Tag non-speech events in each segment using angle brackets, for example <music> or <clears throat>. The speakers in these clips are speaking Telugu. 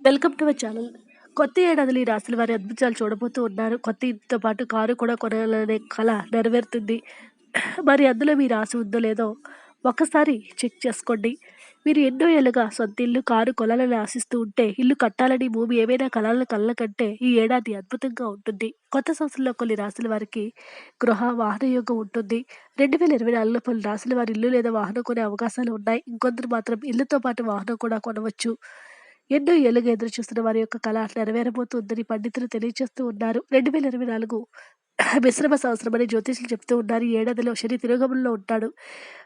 Welcome to my channel. కొత్త ఏడాదిలో ఈ రాశుల వారి అద్భుతాలు చూడబోతూ ఉన్నారు. కొత్త ఇంటితో పాటు కారు కూడా కొనాలనే కళ నెరవేరుతుంది. మరి అందులో మీ రాసి ఉందో లేదో ఒకసారి చెక్ చేసుకోండి. మీరు ఎన్నో ఏళ్ళుగా సొంత ఇల్లు కారు కొనాలని ఆశిస్తూ ఉంటే ఇల్లు కట్టాలని భూమి ఏమైనా కళల కళ్ళ కంటే ఈ ఏడాది అద్భుతంగా ఉంటుంది. కొత్త సంవత్సరంలో కొన్ని రాశుల వారికి గృహ వాహన యోగం ఉంటుంది. రెండు వేల ఇరవై నాలుగులో పలు రాశుల వారి ఇల్లు లేదా వాహనం కొనే అవకాశాలు ఉన్నాయి. ఇంకొందరు మాత్రం ఇల్లుతో పాటు వాహనం కూడా కొనవచ్చు. ఎన్నో ఏళ్ళుగా ఎదురు చూస్తున్న వారి యొక్క కళ నెరవేరబోతుందని పండితులు తెలియజేస్తూ ఉన్నారు. రెండు వేల ఇరవై నాలుగు <clears throat> మిశ్రమ సంవత్సరమని జ్యోతిషులు చెప్తూ ఉన్నారు. ఈ ఏడాదిలో శని తిరోగములో ఉంటాడు.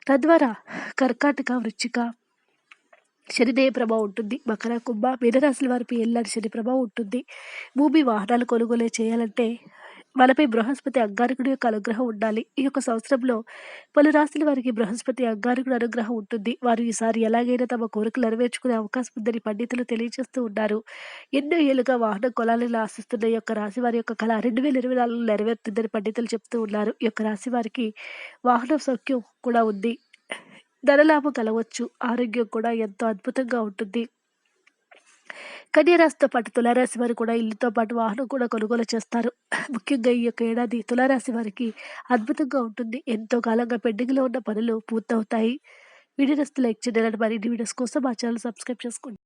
తద్వారా కర్కాటక వృచ్చిక శనిదేవ ప్రభావం ఉంటుంది. మకర కుంభ మీనరాశుల వారిపై ఎల్లాడి శని ప్రభావం ఉంటుంది. భూమి వాహనాలు కొనుగోలు చేయాలంటే మనపై బృహస్పతి అగ్గారకుడు యొక్క అనుగ్రహం ఉండాలి. ఈ యొక్క సంవత్సరంలో పలు రాశుల వారికి బృహస్పతి అగ్గారకుడు అనుగ్రహం ఉంటుంది. వారు ఈసారి ఎలాగైనా తమ కోరికలు నెరవేర్చుకునే అవకాశం ఉందని పండితులు తెలియజేస్తూ ఉన్నారు. ఎన్నో ఏళ్ళుగా వాహనం కొలాలని ఆశిస్తున్న యొక్క రాశి వారి యొక్క కళ రెండు వేల ఇరవై నాలుగులో నెరవేరుతుందని పండితులు చెప్తూ ఉన్నారు. ఈ యొక్క రాశి వారికి వాహనం సౌఖ్యం కూడా ఉంది. ధనలాభం కలవచ్చు. ఆరోగ్యం కూడా ఎంతో అద్భుతంగా ఉంటుంది. కన్యరాశితో పాటు తులారాశి వారు కూడా ఇల్లుతో పాటు వాహనం కూడా కొనుగోలు చేస్తారు. ముఖ్యంగా ఈ యొక్క ఏడాది తులారాశి వారికి అద్భుతంగా ఉంటుంది. ఎంతో కాలంగా పెండింగ్లో ఉన్న పనులు పూర్తవుతాయి. వీడియోస్ లైక్ చేయాలని మరిన్ని వీడియోస్ కోసం మా ఛానల్ సబ్స్క్రైబ్ చేసుకోండి.